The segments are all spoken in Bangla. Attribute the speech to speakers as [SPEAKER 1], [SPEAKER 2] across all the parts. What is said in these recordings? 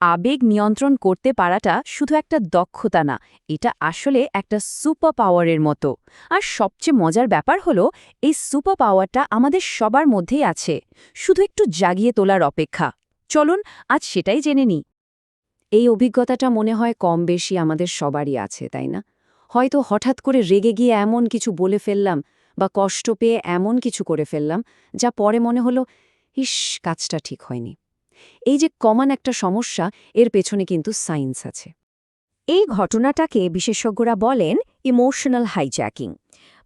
[SPEAKER 1] আবেগ নিয়ন্ত্রণ করতে পারাটা শুধু একটা দক্ষতা না, এটা আসলে একটা সুপার পাওয়ারের মতো। আর সবচেয়ে মজার ব্যাপার হলো, এই সুপার পাওয়ারটা আমাদের সবার মধ্যেই আছে, শুধু একটু জাগিয়ে তোলার অপেক্ষা। চলুন, আজ সেটাই জেনে নিই। এই অভিজ্ঞতাটা মনে হয় কম বেশি আমাদের সবারই আছে, তাই না? হয়তো হঠাৎ করে রেগে গিয়ে এমন কিছু বলে ফেললাম বা কষ্ট পেয়ে এমন কিছু করে ফেললাম, যা পরে মনে হলো, ইস, কাজটা ঠিক হয়নি। এই যে কমন একটা সমস্যা, এর পেছনে কিন্তু সায়েন্স আছে। এই ঘটনাটাকে বিশেষজ্ঞরা বলেন ইমোশনাল হাইজ্যাকিং।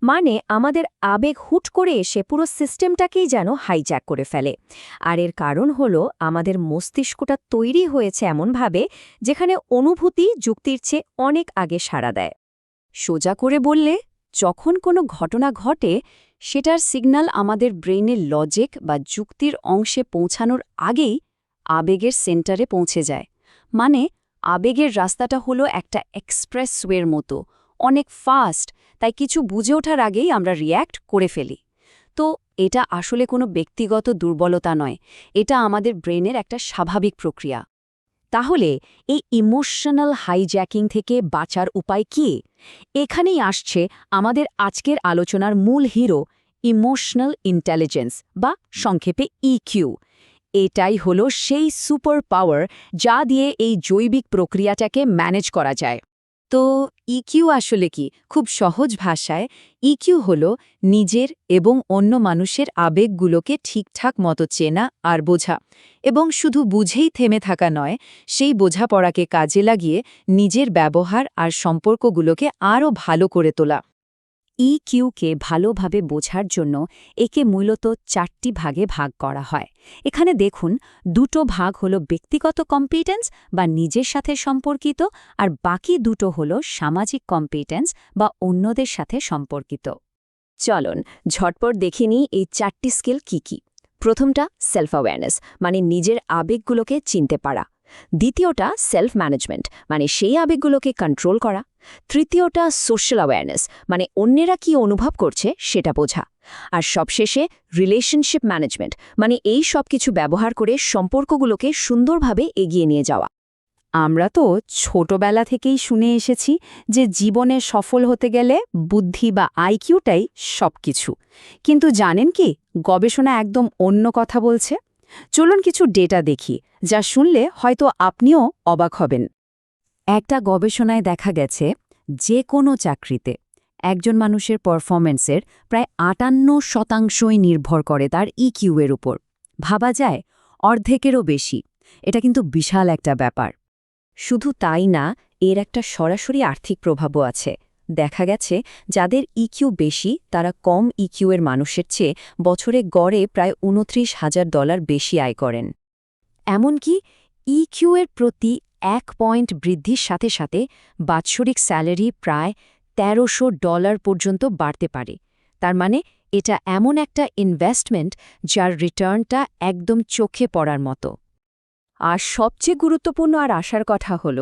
[SPEAKER 1] মানে আমাদের আবেগ হুট করে এসে পুরো সিস্টেমটাকেই যেন হাইজ্যাক করে ফেলে। আর এর কারণ হল আমাদের মস্তিষ্কটা তৈরি হয়েছে এমনভাবে যেখানে অনুভূতি যুক্তির চেয়ে অনেক আগে সাড়া দেয়। সোজা করে বললে, যখন কোনো ঘটনা ঘটে, সেটার সিগন্যাল আমাদের ব্রেনের লজিক বা যুক্তির অংশে পৌঁছানোর আগেই আবেগের সেন্টারে পৌঁছে যায়। মানে আবেগের রাস্তাটা হলো একটা এক্সপ্রেসওয়ের মতো, অনেক ফাস্ট, তাই কিছু বুঝে ওঠার আগেই আমরা রিয়্যাক্ট করে ফেলি। তো, এটা আসলে কোনো ব্যক্তিগত দুর্বলতা নয়, এটা আমাদের ব্রেনের একটা স্বাভাবিক প্রক্রিয়া। তাহলে, এই ইমোশনাল হাইজ্যাকিং থেকে বাঁচার উপায় কি? এখানেই আসছে আমাদের আজকের আলোচনার মূল হিরো, ইমোশনাল ইন্টেলিজেন্স বা সংক্ষেপে ইকিউ এটাই হলো সেই সুপার পাওয়ার যা দিয়ে এই জৈবিক প্রক্রিয়াটাকে ম্যানেজ করা যায়। তো ইকিউ আসলে কি? খুব সহজ ভাষায় ইকিউ হল নিজের এবং অন্য মানুষের আবেগগুলোকে ঠিকঠাক মতো চেনা আর বোঝা। এবং শুধু বুঝেই থেমে থাকা নয়, সেই বোঝাপড়াকে কাজে লাগিয়ে নিজের ব্যবহার আর সম্পর্কগুলোকে আরও ভালো করে তোলা। ইকিউকে ভালোভাবে বোঝার জন্য একে মূলত চারটি ভাগে ভাগ করা হয়। এখানে দেখুন, দুটো ভাগ হলো ব্যক্তিগত কম্পিটেন্স বা নিজের সাথে সম্পর্কিত, আর বাকি দুটো হলো সামাজিক কম্পিটেন্স বা অন্যদের সাথে সম্পর্কিত। চলন, ঝটপট দেখে নিই এই চারটি স্কিল কি কি। প্রথমটা সেলফ অ্যাওয়ারনেস মানে নিজের আবেগগুলোকে চিনতে পারা। দ্বিতীয়টা সেলফ ম্যানেজমেন্ট মানে সেই আবেগগুলোকে কন্ট্রোল করা। তৃতীয়টা সোশ্যাল অ্যাওয়ারনেস মানে অন্যেরা কি অনুভব করছে সেটা বোঝা। আর সবশেষে রিলেশনশিপ ম্যানেজমেন্ট মানে এই সব কিছু ব্যবহার করে সম্পর্কগুলোকে সুন্দরভাবে এগিয়ে নিয়ে যাওয়া। আমরা তো ছোটবেলা থেকেই শুনে এসেছি যে জীবনে সফল হতে গেলে বুদ্ধি বা আইকিউটাই সব কিছু কিন্তু জানেন কি, গবেষণা একদম অন্য কথা বলছে। চলুন কিছু ডেটা দেখি। যা শুনলে হয়তো আপনিও অবাক হবেন। একটা গবেষণায় দেখা গেছে, যে কোনো চাকরিতে একজন মানুষের পারফরমেন্সের প্রায় আটান্ন শতাংশই নির্ভর করে তার ইকিউ এর উপর। ভাবা যায়, অর্ধেকেরও বেশি। এটা কিন্তু বিশাল একটা ব্যাপার। শুধু তাই না, এর একটা সরাসরি আর্থিক প্রভাবও আছে। দেখা গেছে, যাদের ইকিউ বেশি, তারা কম ইকিউ এর মানুষের চেয়ে বছরে গড়ে প্রায় উনত্রিশ হাজার ডলার বেশি আয় করেন। এমনকি ইকিউ এর প্রতি এক পয়েন্ট বৃদ্ধির সাথে সাথে বাৎসরিক স্যালারি প্রায় তেরোশো ডলার পর্যন্ত বাড়তে পারে। তার মানে এটা এমন একটা ইনভেস্টমেন্ট যার রিটার্নটা একদম চোখে পড়ার মতো। আর সবচেয়ে গুরুত্বপূর্ণ আর আসার কথা হল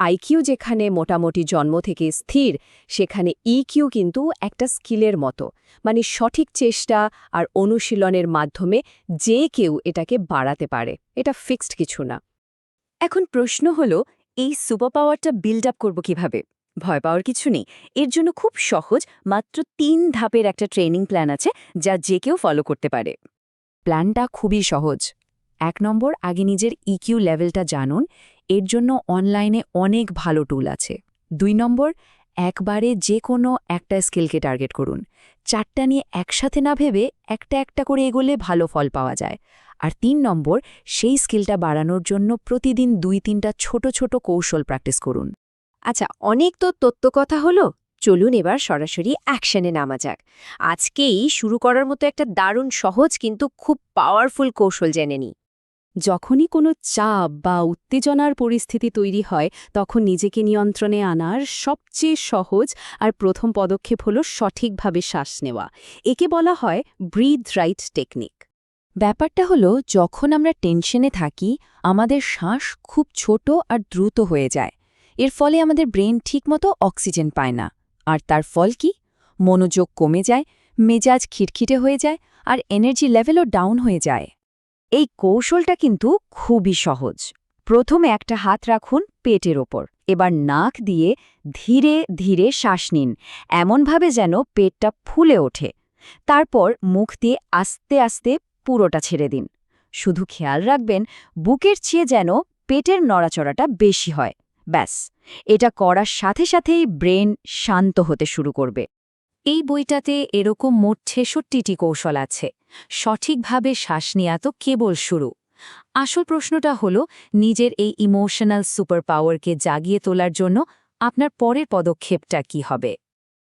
[SPEAKER 1] আইকিউ যেখানে মোটামুটি জন্ম থেকে স্থির, সেখানে ইকিউ কিন্তু একটা স্কিলের মতো। মানে সঠিক চেষ্টা আর অনুশীলনের মাধ্যমে যে কেউ এটাকে বাড়াতে পারে। এটা ফিক্সড কিছু না। এখন প্রশ্ন হল, এই সুপার পাওয়ারটা বিল্ড আপ করব কীভাবে? ভয় পাওয়ার কিছু নেই। এর জন্য খুব সহজ, মাত্র তিন ধাপের একটা ট্রেনিং প্ল্যান আছে, যা যে কেউ ফলো করতে পারে। প্ল্যানটা খুবই সহজ। এক নম্বর, আগে নিজের ইকিউ লেভেলটা জানুন। এর জন্য অনলাইনে অনেক ভালো টুল আছে। দুই নম্বর, একবারে যে কোনো একটা স্কিলকে টার্গেট করুন। চারটা নিয়ে একসাথে না ভেবে একটা একটা করে এগোলে ভালো ফল পাওয়া যায়। আর তিন নম্বর, সেই স্কিলটা বাড়ানোর জন্য প্রতিদিন দুই তিনটা ছোট ছোট কৌশল প্র্যাকটিস করুন। আচ্ছা অনেক তো তত্ত্ব কথা হলো। চলুন এবার সরাসরি অ্যাকশনে নামা যাক। আজকেই শুরু করার মতো একটা দারুণ সহজ কিন্তু খুব পাওয়ারফুল কৌশল জেনে নিই। যখনই কোনো চাপ বা উত্তেজনার পরিস্থিতি তৈরি হয়, তখন নিজেকে নিয়ন্ত্রণে আনার সবচেয়ে সহজ আর প্রথম পদক্ষেপ হল সঠিকভাবে শ্বাস নেওয়া। একে বলা হয় ব্রিথ রাইট টেকনিক ব্যাপারটা হলো, যখন আমরা টেনশনে থাকি, আমাদের শ্বাস খুব ছোট আর দ্রুত হয়ে যায়। এর ফলে আমাদের ব্রেন ঠিকমতো অক্সিজেন পায় না। আর তার ফল কি? মনোযোগ কমে যায়, মেজাজ খিটখিটে হয়ে যায়, আর এনার্জি লেভেলও ডাউন হয়ে যায়। এই কৌশলটা কিন্তু খুবই সহজ। প্রথমে একটা হাত রাখুন পেটের ওপর, এবার নাক দিয়ে ধীরে ধীরে শ্বাস নিন, এমনভাবে যেন পেটটা ফুলে ওঠে। তারপর মুখ দিয়ে আস্তে আস্তে পুরোটা ছেড়ে দিন। শুধু খেয়াল রাখবেন, বুকের চেয়ে যেন পেটের নড়াচড়াটা বেশি হয়। ব্যাস, এটা করার সাথে সাথেই ব্রেন শান্ত হতে শুরু করবে। এই বইটাতে এরকম মোট ছেষট্টিটি কৌশল আছে। সঠিকভাবে শ্বাস নেওয়া তো কেবল শুরু। আসল প্রশ্নটা হল, নিজের এই ইমোশনাল সুপার পাওয়ারকে জাগিয়ে তোলার জন্য আপনার পরের পদক্ষেপটা কি হবে?